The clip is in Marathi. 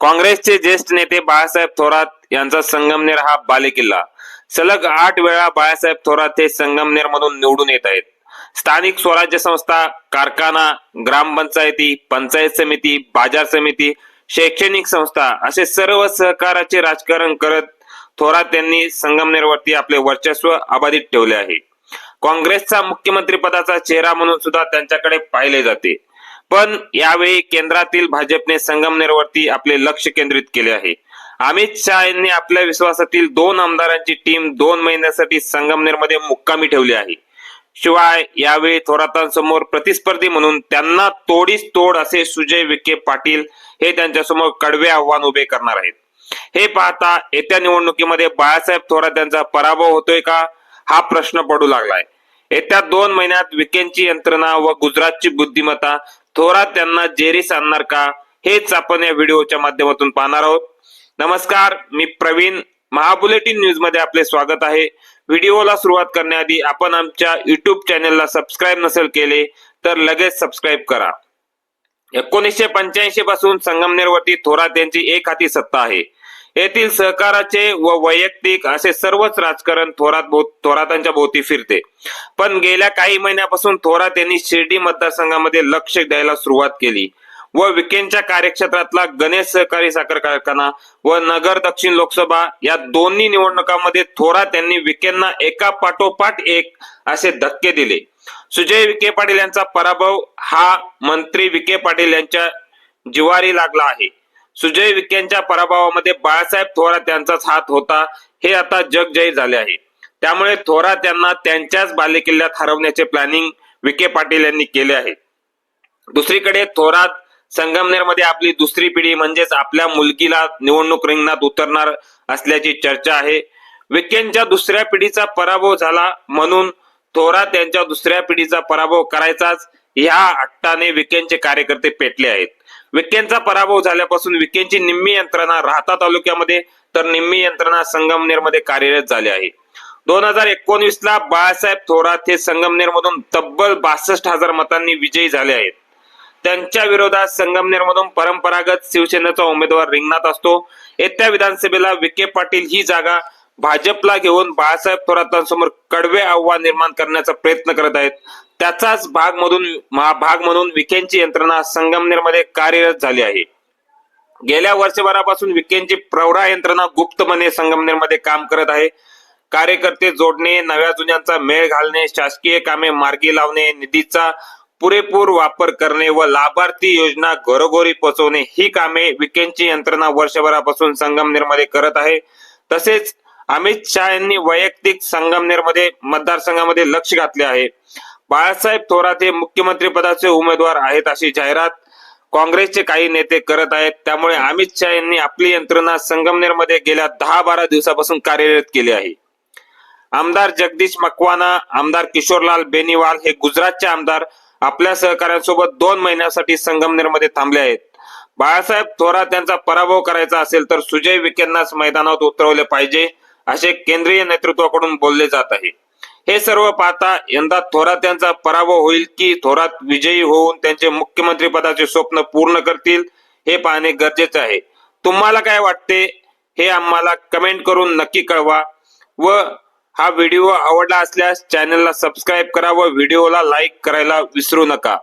काँग्रेसचे ज्येष्ठ नेते बाळासाहेब थोरात यांचा संगमनेर हा बालेकिल्ला. सलग आठ वेळा बाळासाहेब थोरात हे संगमनेर मधून निवडून येत आहेत. स्थानिक स्वराज्य संस्था कारखाना ग्रामपंचायती पंचायत समिती बाजार समिती शैक्षणिक संस्था असे सर्व सहकाराचे राजकारण करत थोरात यांनी संगमनेरवरती आपले वर्चस्व अबाधित ठेवले आहे. काँग्रेसचा मुख्यमंत्री पदाचा चेहरा म्हणून सुद्धा त्यांच्याकडे पाहिले जाते. पण यावेळी केंद्रातील भाजपने संगमनेरवरती आपले लक्ष केंद्रित केले आहे. अमित शहा यांनी आपल्या विश्वासातील दोन आमदारांची टीम दोन महिन्यासाठी संगमनेरमध्ये मुक्कामी ठेवली आहे. शिवाय यावेळी थोरातांसमोर प्रतिस्पर्धी म्हणून त्यांना तोडीस तोड असे सुजय विखे पाटील हे त्यांच्यासमोर कडवे आव्हान उभे करणार आहेत. हे पाहता येत्या निवडणुकीमध्ये बाळासाहेब थोरात यांचा पराभव होतोय का? हा प्रश्न पडू लागलाय. येत्या दोन महिन्यात विकेंची यंत्रणा व गुजरातची बुद्धिमत्ता थोरात त्यांना जेरीस आणणार का? हेच आपण या व्हिडिओच्या माध्यमातून पाहणार आहोत. नमस्कार मी प्रवीण. महाबुलेटिन न्यूजमध्ये आपले स्वागत आहे. व्हिडिओला सुरुवात करण्याआधी आपण आमच्या युट्यूब चॅनेलला सबस्क्राईब नसेल केले तर लगेच सबस्क्राईब करा. एकोणीसशे पंच्याऐंशी पासून संगमनेरवरती थोरात यांची एक हाती सत्ता आहे. येथील सहकाराचे व वैयक्तिक असे सर्वच राजकारण थोरात थोरातांच्या भोवती फिरते. पण गेल्या काही महिन्यापासून थोरात यांनी शिर्डी मतदारसंघामध्ये लक्ष द्यायला सुरुवात केली. व विकेंडच्या कार्यक्षेत्रातला गणेश सहकारी साखर कारखाना व नगर दक्षिण लोकसभा या दोन्ही निवडणुकांमध्ये थोरात यांनी विकेंना एका पाठोपाठ एक असे धक्के दिले. सुजय विखे पाटील यांचा पराभव हा मंत्री विखे पाटील यांच्या जिवारी लागला आहे. सुजय विखेंच्या पराभवामध्ये बाळासाहेब थोरात यांचाच हात होता. हे आता जग झाले आहे. त्यामुळे थोरात यांना त्यांच्याच बालेकिल्ल्यात हरवण्याचे प्लॅनिंग विखे पाटील यांनी केले आहे. दुसरीकडे थोरात संगमनेरमध्ये आपली दुसरी पिढी म्हणजेच आपल्या मुलगीला निवडणूक रिंगणात उतरणार असल्याची चर्चा आहे. विखेंच्या दुसऱ्या पिढीचा पराभव झाला म्हणून थोरात यांच्या दुसऱ्या पिढीचा पराभव करायचाच ह्या हट्टाने विखेंचे कार्यकर्ते पेटले आहेत. विकेंचा पराभव झाल्यापासून विकेंची निम्मी यंत्रणा राहता तालुक्यामध्ये तर निम्मी यंत्रणा संगमनेरमध्ये कार्यरत झाली आहे. दोन हजार एकोणवीस ला बाळासाहेब थोरात हे संगमनेर मधून तब्बल बासष्ट हजार मतांनी विजयी झाले आहेत. त्यांच्या विरोधात संगमनेर मधून परंपरागत शिवसेनेचा उमेदवार रिंगणात असतो. येत्या विधानसभेला विखे पाटील ही जागा भाजपला घेऊन बाळासाहेब थोरातांसमोर कडवे आव्हान निर्माण करण्याचा प्रयत्न करत आहेत. त्याचाच भाग मधून भाग म्हणून विखेंची यंत्रणा संगमनेरमध्ये कार्यरत झाली आहे. गेल्या वर्षभरापासून विकेंची प्रौढा यंत्रणा गुप्तपणे संगमनेरमध्ये काम करत आहे. कार्यकर्ते जोडणे नव्या जुन्यांचा मेळ घालणे शासकीय कामे मार्गी लावणे निधीचा पुरेपूर वापर करणे व लाभार्थी योजना घरोघरी पोहोचवणे ही कामे विकेंची यंत्रणा वर्षभरापासून संगमनेरमध्ये करत आहे. तसेच अमित शहा यांनी वैयक्तिक संगमनेरमध्ये मतदारसंघामध्ये लक्ष घातले आहे. बाळासाहेब थोरात हे मुख्यमंत्री पदाचे उमेदवार आहेत अशी जाहिरात काँग्रेसचे काही नेते करत आहेत. त्यामुळे अमित शहा यांनी आपली यंत्रणा संगमनेरमध्ये गेल्या दहा बारा दिवसापासून कार्यरत केली आहे. आमदार जगदीश मकवाना आमदार किशोरलाल बेनीवाल हे गुजरातचे आमदार आपल्या सहकाऱ्यांसोबत दोन महिन्यासाठी संगमनेरमध्ये थांबले आहेत. बाळासाहेब थोरात यांचा पराभव करायचा असेल तर सुजय विखेंनाच मैदानात उतरवले पाहिजे असे केंद्रीय नेतृत्वाकडून बोलले जात आहे. हे सर्व पाहता यंदा थोरात यांचा पराभव होईल की थोरात विजयी होऊन त्यांचे मुख्यमंत्री पदाचे स्वप्न पूर्ण करतील हे पाहणे गरजेचे आहे. तुम्हाला काय वाटते हे आम्हाला कमेंट करून नक्की कळवा व हा व्हिडिओ आवडला असल्यास चॅनलला सबस्क्राईब करा व व्हिडिओला लाईक करायला विसरू नका.